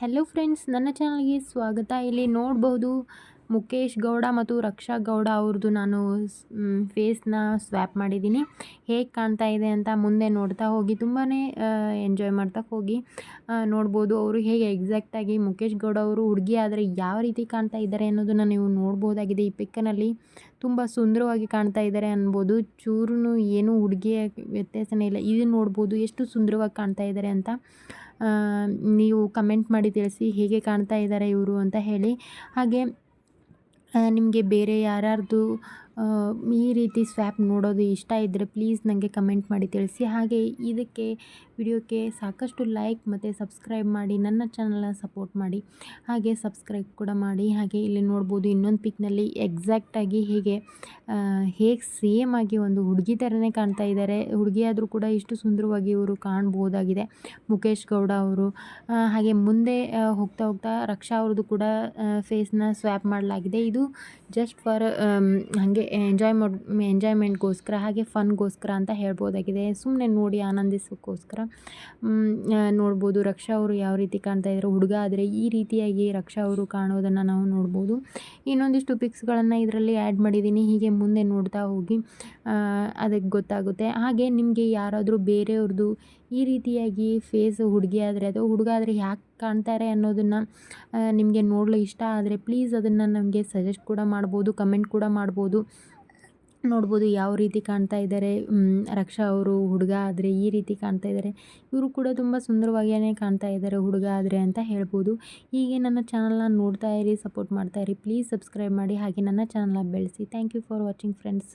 Hello friends ನನ್ನ ಚಾನಲ್ಗೆ ಸ್ವಾಗತ. ಇಲ್ಲಿ ನೋಡಬಹುದು ಮುಖೇಶ್ ಗೌಡ ಮತ್ತು ರಕ್ಷಾ ಗೌಡ ಅವ್ರದ್ದು ನಾನು ಫೇಸ್ನ ಸ್ವ್ಯಾಪ್ ಮಾಡಿದ್ದೀನಿ. ಹೇಗೆ ಕಾಣ್ತಾ ಇದೆ ಅಂತ ಮುಂದೆ ನೋಡ್ತಾ ಹೋಗಿ ತುಂಬಾ ಎಂಜಾಯ್ ಮಾಡ್ತಾ ಹೋಗಿ. ನೋಡ್ಬೋದು ಅವರು ಹೇಗೆ ಎಕ್ಸಾಕ್ಟಾಗಿ ಮುಖೇಶ್ ಗೌಡ ಅವರು ಹುಡುಗಿ ಆದರೆ ಯಾವ ರೀತಿ ಕಾಣ್ತಾ ಇದ್ದಾರೆ ಅನ್ನೋದನ್ನು ನೀವು ನೋಡ್ಬೋದಾಗಿದೆ. ಈ ಪಿಕ್ಕನಲ್ಲಿ ತುಂಬ ಸುಂದರವಾಗಿ ಕಾಣ್ತಾ ಇದ್ದಾರೆ ಅನ್ಬೋದು. ಚೂರು ಏನು ಹುಡುಗಿಯ ವ್ಯತ್ಯಾಸನೇ ಇಲ್ಲ. ಇದು ನೋಡ್ಬೋದು ಎಷ್ಟು ಸುಂದರವಾಗಿ ಕಾಣ್ತಾ ಇದ್ದಾರೆ ಅಂತ. ನೀವು ಕಮೆಂಟ್ ಮಾಡಿ ತಿಳಿಸಿ ಹೇಗೆ ಕಾಣ್ತಾ ಇದ್ದಾರೆ ಇವರು ಅಂತ ಹೇಳಿ. ಹಾಗೆ ನಿಮಗೆ ಬೇರೆ ಯಾರ್ಯಾರ್ದು ಈ ರೀತಿ ಸ್ವ್ಯಾಪ್ ನೋಡೋದು ಇಷ್ಟ ಇದ್ದರೆ ಪ್ಲೀಸ್ ನನಗೆ ಕಮೆಂಟ್ ಮಾಡಿ ತಿಳಿಸಿ. ಹಾಗೆ ಇದಕ್ಕೆ ವಿಡಿಯೋಕ್ಕೆ ಸಾಕಷ್ಟು ಲೈಕ್ ಮತ್ತು ಸಬ್ಸ್ಕ್ರೈಬ್ ಮಾಡಿ, ನನ್ನ ಚಾನಲ್ನ ಸಪೋರ್ಟ್ ಮಾಡಿ. ಹಾಗೆ ಸಬ್ಸ್ಕ್ರೈಬ್ ಕೂಡ ಮಾಡಿ. ಹಾಗೆ ಇಲ್ಲಿ ನೋಡ್ಬೋದು ಇನ್ನೊಂದು ಪಿಕ್ನಲ್ಲಿ ಎಕ್ಸಾಕ್ಟಾಗಿ ಹೇಗೆ ಹೇಗೆ ಸೇಮ್ ಆಗಿ ಒಂದು ಹುಡುಗಿ ಥರನೇ ಕಾಣ್ತಾ ಇದ್ದಾರೆ ಹುಡುಗಿ ಆದರೂ ಕೂಡ ಇಷ್ಟು ಸುಂದರವಾಗಿ ಇವರು ಕಾಣ್ಬೋದಾಗಿದೆ. ಮುಖೇಶ್ ಗೌಡ ಅವರು. ಹಾಗೆ ಮುಂದೆ ಹೋಗ್ತಾ ಹೋಗ್ತಾ ರಕ್ಷಾ ಅವ್ರದ್ದು ಕೂಡ ಫೇಸ್ನ ಸ್ವ್ಯಾಪ್ ಮಾಡಲಾಗಿದೆ. ಇದು ಜಸ್ಟ್ ಫಾರ್ ಹಾಗೆ ಎಂಜಾಯ್ ಮಾಡಿ ಎಂಜಾಯ್ಮೆಂಟ್ಗೋಸ್ಕರ ಹಾಗೆ ಫನ್ಗೋಸ್ಕರ ಅಂತ ಹೇಳ್ಬೋದಾಗಿದೆ. ಸುಮ್ಮನೆ ನೋಡಿ ಆನಂದಿಸೋಕ್ಕೋಸ್ಕರ. ನೋಡ್ಬೋದು ರಕ್ಷಾ ಅವರು ಯಾವ ರೀತಿ ಕಾಣ್ತಾ ಇದ್ದಾರೆ. ಹುಡುಗ ಆದರೆ ಈ ರೀತಿಯಾಗಿ ರಕ್ಷಾ ಅವರು ಕಾಣೋದನ್ನು ನಾವು ನೋಡ್ಬೋದು. ಇನ್ನೊಂದಿಷ್ಟು ಪಿಕ್ಸ್ಗಳನ್ನು ಇದರಲ್ಲಿ ಆ್ಯಡ್ ಮಾಡಿದ್ದೀನಿ. ಹೀಗೆ ಮುಂದೆ ನೋಡ್ತಾ ಹೋಗಿ ಅದಕ್ಕೆ ಗೊತ್ತಾಗುತ್ತೆ. ಹಾಗೆ ನಿಮಗೆ ಯಾರಾದರೂ ಬೇರೆಯವ್ರದ್ದು ಈ ರೀತಿಯಾಗಿ ಫೇಸ್ ಹುಡುಗಿ ಆದರೆ ಅಥವಾ ಹುಡುಗ ಆದರೆ ಯಾಕೆ ಕಾಣ್ತಾರೆ ಅನ್ನೋದನ್ನು ನಿಮಗೆ ನೋಡಲು ಇಷ್ಟ ಆದರೆ ಪ್ಲೀಸ್ ಅದನ್ನು ನಮಗೆ ಸಜೆಸ್ಟ್ ಕೂಡ ಮಾಡ್ಬೋದು ಕಮೆಂಟ್ ಕೂಡ ಮಾಡ್ಬೋದು. ನೋಡ್ಬೋದು ಯಾವ ರೀತಿ ಕಾಣ್ತಾ ಇದ್ದಾರೆ ರಕ್ಷಾ ಅವರು ಹುಡುಗ ಆದರೆ ಈ ರೀತಿ ಕಾಣ್ತಾ ಇದ್ದಾರೆ ಇವರು ಕೂಡ ತುಂಬ ಸುಂದರವಾಗಿಯೇ ಕಾಣ್ತಾ ಇದ್ದಾರೆ ಹುಡುಗ ಆದರೆ ಅಂತ ಹೇಳ್ಬೋದು. ಹೀಗೆ ನನ್ನ ಚಾನಲ್ನ ನೋಡ್ತಾ ಇರಿ ಸಪೋರ್ಟ್ ಮಾಡ್ತಾ ಇರಿ ಪ್ಲೀಸ್ ಸಬ್ಸ್ಕ್ರೈಬ್ ಮಾಡಿ, ಹಾಗೆ ನನ್ನ ಚಾನಲ್ನ ಬೆಳೆಸಿ. Thank you for watching friends